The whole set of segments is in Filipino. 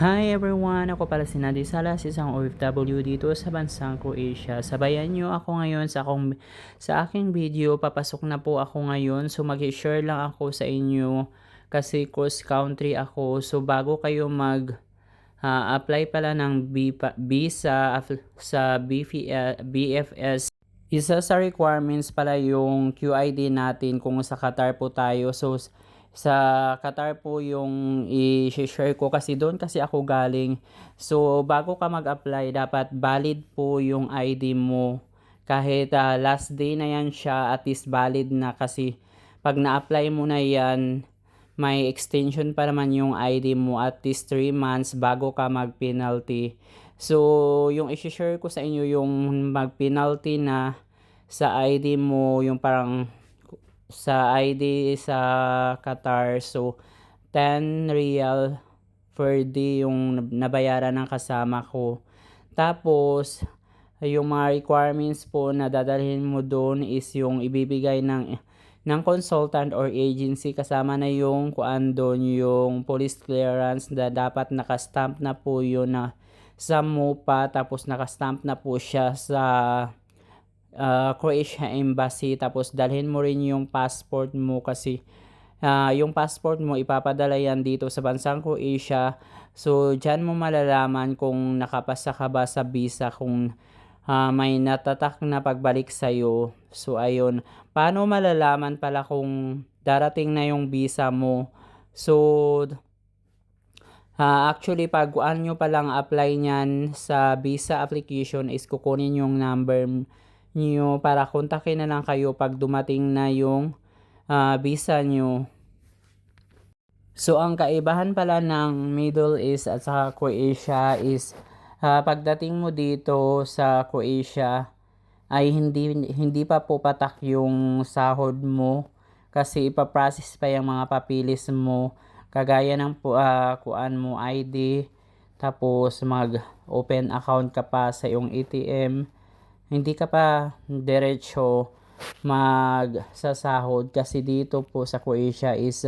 Hi everyone! Ako pala si Nadi Salas, isang OFW dito sa bansang Croatia. Sabayan nyo ako ngayon sa, akong, sa aking video. Papasok na po ako ngayon. So mag-share lang ako sa inyo kasi cross country ako. So bago kayo mag ah, apply pala ng visa sa BF, BFS isa sa requirements pala yung QID natin kung sa Qatar po tayo. So, sa Qatar po yung i-share ko kasi doon kasi ako galing. So, bago ka mag-apply, dapat valid po yung ID mo. Kahit ah, last day na yan siya, at least valid na kasi pag na-apply mo na yan, may extension pa naman yung ID mo at least 3 months bago ka mag-penalty. So, yung i-share ko sa inyo yung mag-penalty na sa ID mo, yung parang sa ID sa Qatar. So, 10 real per day yung nabayaran ng kasama ko. Tapos, yung mga requirements po na dadalhin mo doon is yung ibibigay ng ng consultant or agency kasama na yung kuan doon yung police clearance na dapat nakastamp na po yun na sa MOPA tapos nakastamp na po siya sa uh, Croatia Embassy tapos dalhin mo rin yung passport mo kasi ah, yung passport mo ipapadala yan dito sa bansang Croatia. So dyan mo malalaman kung nakapasa ka ba sa visa kung ah, may natatak na pagbalik sa'yo. So ayun. Paano malalaman pala kung darating na yung visa mo? So Ah, actually, pag ano nyo palang apply niyan sa visa application is kukunin yung number nyo para kontakin na lang kayo pag dumating na yung ah, visa nyo. So, ang kaibahan pala ng Middle East at saka Croatia is ah, pagdating mo dito sa Croatia ay hindi hindi pa po patak yung sahod mo kasi ipaprocess pa yung mga papilis mo kagaya ng ah, kuan mo ID tapos mag open account ka pa sa iyong ATM hindi ka pa diretso magsasahod kasi dito po sa Croatia is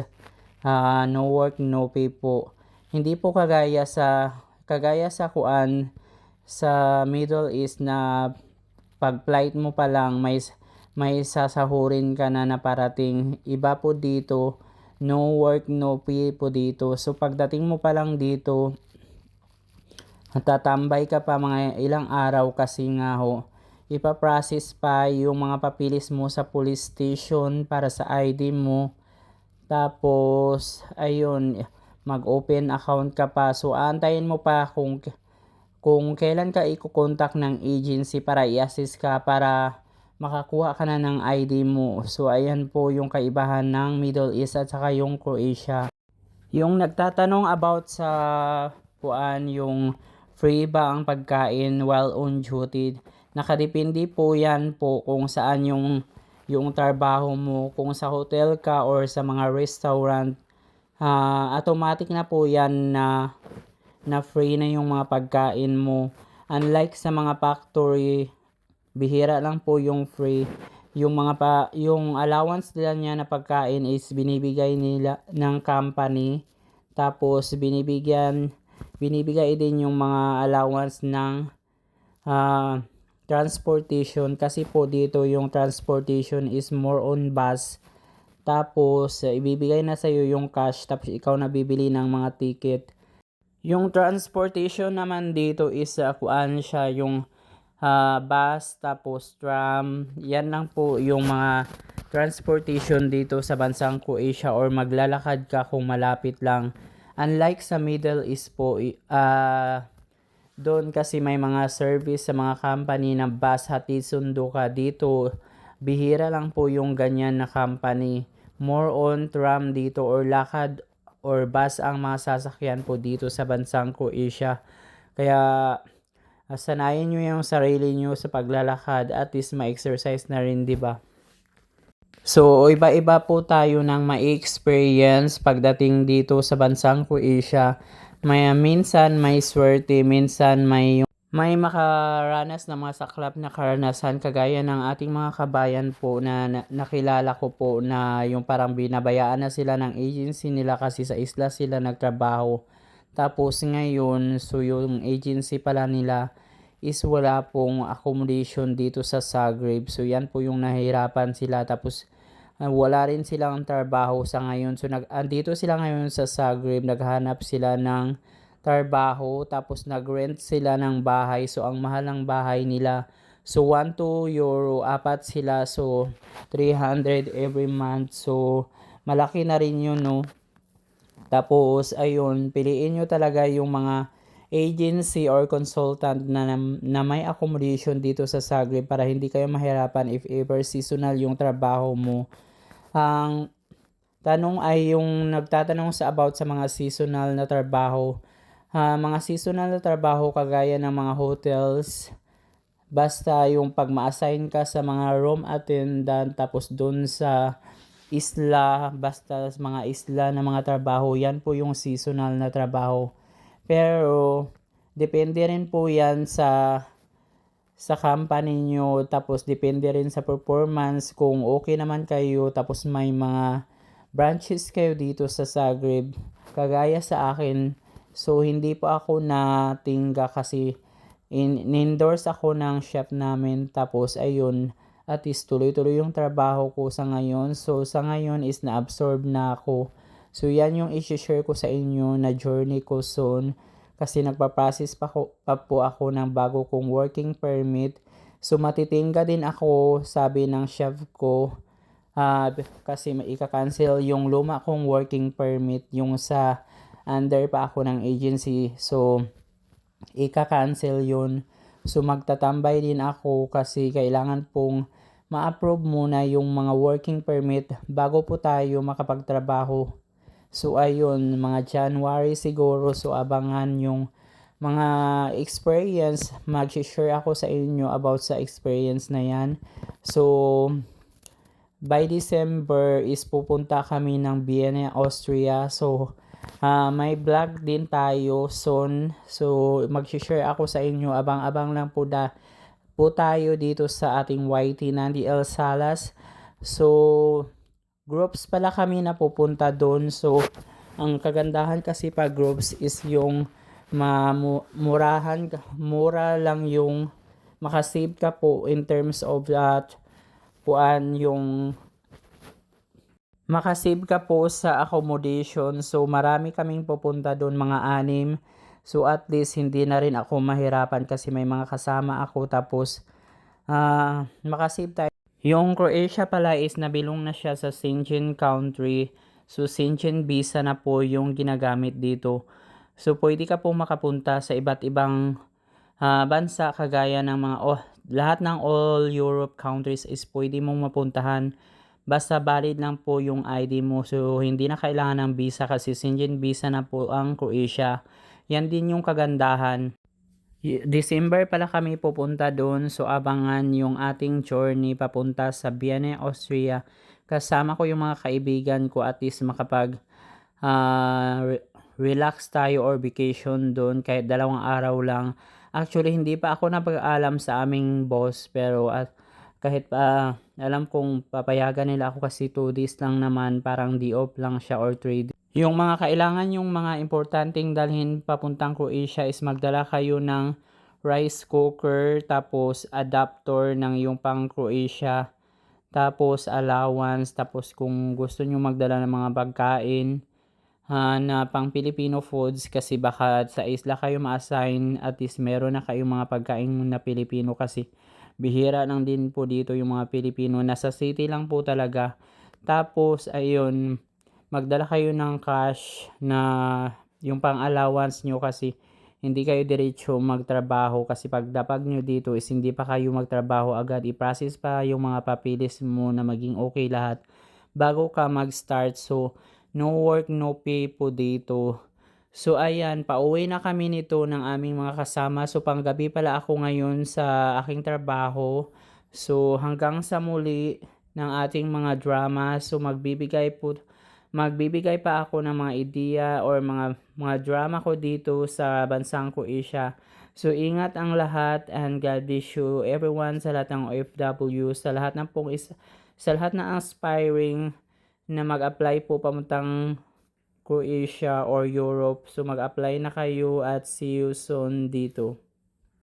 ah, no work no pay po. Hindi po kagaya sa kagaya sa kuan sa Middle East na pag flight mo pa lang may may sasahurin ka na na parating iba po dito no work no pay po dito. So pagdating mo pa lang dito tatambay ka pa mga ilang araw kasi nga ho ipaprocess pa yung mga papilis mo sa police station para sa ID mo tapos ayun mag-open account ka pa so antayin mo pa kung kung kailan ka i-contact ng agency para i-assist ka para makakuha ka na ng ID mo. So, ayan po yung kaibahan ng Middle East at saka yung Croatia. Yung nagtatanong about sa puan yung free ba ang pagkain while on duty, nakadepende po yan po kung saan yung yung trabaho mo, kung sa hotel ka or sa mga restaurant, ah, automatic na po yan na na free na yung mga pagkain mo. Unlike sa mga factory, bihira lang po yung free. Yung mga pa, yung allowance nila niya na pagkain is binibigay nila ng company. Tapos binibigyan binibigay din yung mga allowance ng ah, transportation kasi po dito yung transportation is more on bus. Tapos ibibigay na sa iyo yung cash tapos ikaw na bibili ng mga ticket. Yung transportation naman dito is uh, kuan siya yung ah, bus tapos tram. Yan lang po yung mga transportation dito sa bansang Croatia or maglalakad ka kung malapit lang. Unlike sa Middle East po, ah doon kasi may mga service sa mga company na bus hatid sundo ka dito. Bihira lang po yung ganyan na company. More on tram dito or lakad or bus ang mga sasakyan po dito sa bansang Croatia. Kaya ah, sanayin nyo yung sarili nyo sa paglalakad at least ma-exercise na rin, di ba? So, iba-iba po tayo ng ma-experience pagdating dito sa bansang Croatia. May minsan may swerte, minsan may may makaranas na mga saklap na karanasan kagaya ng ating mga kabayan po na, na nakilala ko po na yung parang binabayaan na sila ng agency nila kasi sa isla sila nagtrabaho. Tapos ngayon, so yung agency pala nila is wala pong accommodation dito sa Zagreb. So yan po yung nahihirapan sila. Tapos wala rin silang trabaho sa ngayon. So nag andito sila ngayon sa Zagreb, naghanap sila ng trabaho tapos nag-rent sila ng bahay. So ang mahal ng bahay nila So 1 to euro, apat sila. So 300 every month. So malaki na rin yun no. Tapos ayun, piliin nyo talaga yung mga agency or consultant na, na may accommodation dito sa Zagreb para hindi kayo mahirapan if ever seasonal yung trabaho mo. Ang tanong ay yung nagtatanong sa about sa mga seasonal na trabaho. Ah, mga seasonal na trabaho kagaya ng mga hotels, Basta yung pag ma-assign ka sa mga room attendant tapos dun sa isla, basta sa mga isla na mga trabaho, yan po yung seasonal na trabaho. Pero depende rin po yan sa sa company nyo tapos depende rin sa performance. Kung okay naman kayo tapos may mga branches kayo dito sa Zagreb kagaya sa akin. So hindi po ako natingga kasi in, endorse ako ng chef namin. Tapos ayun at least tuloy-tuloy yung trabaho ko sa ngayon. So sa ngayon is na-absorb na ako. So yan yung i-share ko sa inyo na journey ko soon kasi nagpa-process pa, ko, pa po ako ng bago kong working permit so matitingga din ako sabi ng chef ko uh, kasi ika-cancel yung luma kong working permit yung sa under pa ako ng agency so ika-cancel yun. So magtatambay din ako kasi kailangan pong ma-approve muna yung mga working permit bago po tayo makapagtrabaho. So ayun, mga January siguro so abangan yung mga experience, mag-share ako sa inyo about sa experience na yan. So, by December is pupunta kami ng Vienna, Austria. So, uh, may vlog din tayo soon. So, mag-share ako sa inyo. Abang-abang lang po, da, po tayo dito sa ating YT Nandi El Salas. So, groups pala kami na pupunta doon. So, ang kagandahan kasi pag groups is yung mamurahan, mura lang yung makasave ka po in terms of that puan yung makasave ka po sa accommodation. So marami kaming pupunta doon mga anim. So at least hindi na rin ako mahirapan kasi may mga kasama ako tapos uh, makasave tayo. Yung Croatia pala is nabilong na siya sa Schengen country. So Schengen visa na po yung ginagamit dito. So pwede ka po makapunta sa iba't ibang uh, bansa kagaya ng mga oh, lahat ng all Europe countries is pwede mong mapuntahan Basta valid lang po yung ID mo. So, hindi na kailangan ng visa kasi Schengen visa na po ang Croatia. Yan din yung kagandahan. December pala kami pupunta doon. So, abangan yung ating journey papunta sa Vienna, Austria. Kasama ko yung mga kaibigan ko at least makapag uh, re- relax tayo or vacation doon kahit dalawang araw lang. Actually, hindi pa ako napag-alam sa aming boss pero at kahit pa uh, alam kong papayagan nila ako kasi 2 days lang naman parang di off lang siya or 3 days. Yung mga kailangan yung mga importanteng dalhin papuntang Croatia is magdala kayo ng rice cooker tapos adapter ng yung pang Croatia tapos allowance tapos kung gusto nyo magdala ng mga pagkain uh, na pang Filipino foods kasi baka sa isla kayo ma-assign at least meron na kayong mga pagkain na Pilipino kasi Bihira lang din po dito yung mga Pilipino. Nasa city lang po talaga. Tapos, ayun, magdala kayo ng cash na yung pang allowance nyo kasi hindi kayo diretso magtrabaho kasi pag dapag nyo dito is hindi pa kayo magtrabaho agad. I-process pa yung mga papilis mo na maging okay lahat bago ka mag-start. So, no work, no pay po dito. So ayan, pauwi na kami nito ng aming mga kasama. So panggabi pala ako ngayon sa aking trabaho. So hanggang sa muli ng ating mga drama. So magbibigay po magbibigay pa ako ng mga idea or mga mga drama ko dito sa bansang Croatia. So ingat ang lahat and God bless you everyone sa lahat ng OFW, sa lahat ng pong is, sa lahat ng aspiring na mag-apply po pamuntang Croatia or Europe. So mag-apply na kayo at see you soon dito.